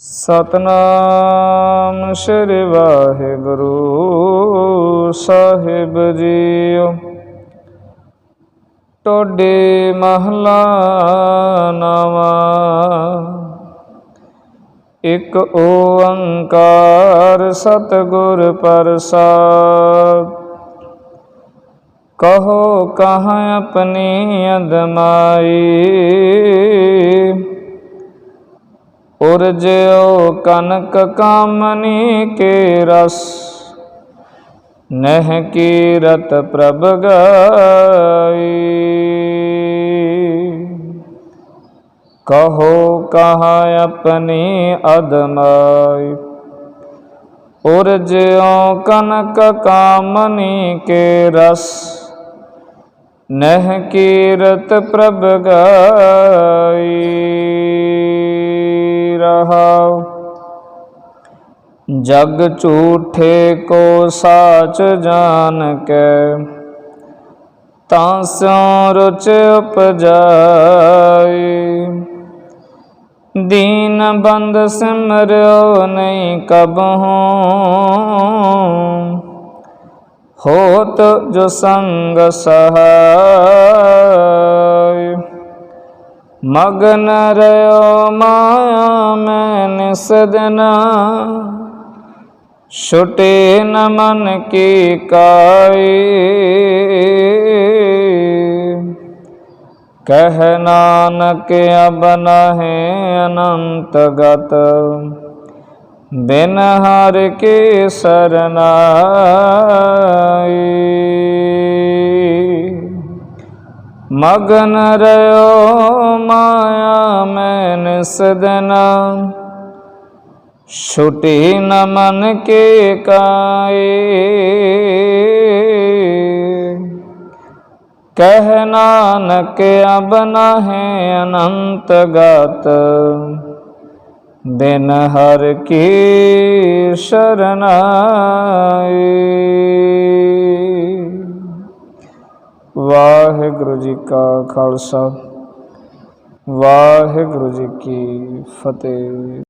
ਸਤਨਾਮ ਸ੍ਰੀ ਵਾਹਿਗੁਰੂ ਸਾਹਿਬ ਜੀਓ। ਟੋਡੇ ਮਹਲਾ ਨਵਾ। ਇਕ ਓੰਕਾਰ ਸਤਿਗੁਰ ਪ੍ਰਸਾਦ। ਕਹੋ ਕਹਾਂ ਆਪਣੀ ਅਦਮਾਈ। ਉਰਜਿਓ ਕਨਕ ਕਾਮਨੀ ਕੇ ਰਸ, ਨਹਿ ਕੀਰਤ ਪ੍ਰਭ ਗਾਈ। ਕਹੋ ਕਹਾਂ ਆਪਣੀ ਅਦਮਾਈ, ਉਰਜਿਓ ਕਨਕ ਕਾਮਨੀ ਕੇ ਰਸ, ਨਹਿ ਕੀਰਤ ਪ੍ਰਭ ਗਾਈ। ਰਹਾਉ ਜਗ ਝੂਠੇ ਕੋ ਸਾਚ ਜਾਣ ਕੇ, ਤਾਂ ਸੋ ਰੁਚ ਉਪਜਾਈ। ਦੀਨ ਬੰਦ ਸਿਮਰਿਓ ਨਹੀਂ ਕਬਹੂ ਹੋਤ ਜੋ ਸੰਗ ਸਹਾਈ। ਮਗਨ ਰਿਓ ਮਾਇਆ ਸਦਨਾ ਛੁਟੇ ਨ ਮਨ ਕੀ ਕਾਈ ਕਹਿ ਨਾਨਕ ਅਬ ਨਹਿ ਅਨੰਤ ਗਤ, ਬਿਨ ਹਰ ਕੇ ਸਰਨਾਈ ਮਗਨ ਰਿਓ ਮਾਇਆ ਮੈਂ ਨਿਸਦਨਾ ਛੁਟੀ ਨ ਮਨ ਕੇ ਕਾਏ। ਕਹਿ ਨਾਨਕ ਅਬ ਨਹਿ ਅਨੰਤ ਗਤ। ਬਿਨ ਹਰ ਕੀ ਸ਼ਰਨਾਈ ਵਾਹਿਗੁਰੂ ਜੀ ਕਾ ਖਾਲਸਾ। ਵਾਹਿਗੁਰੂ ਜੀ ਕੀ ਫਤਿਹ।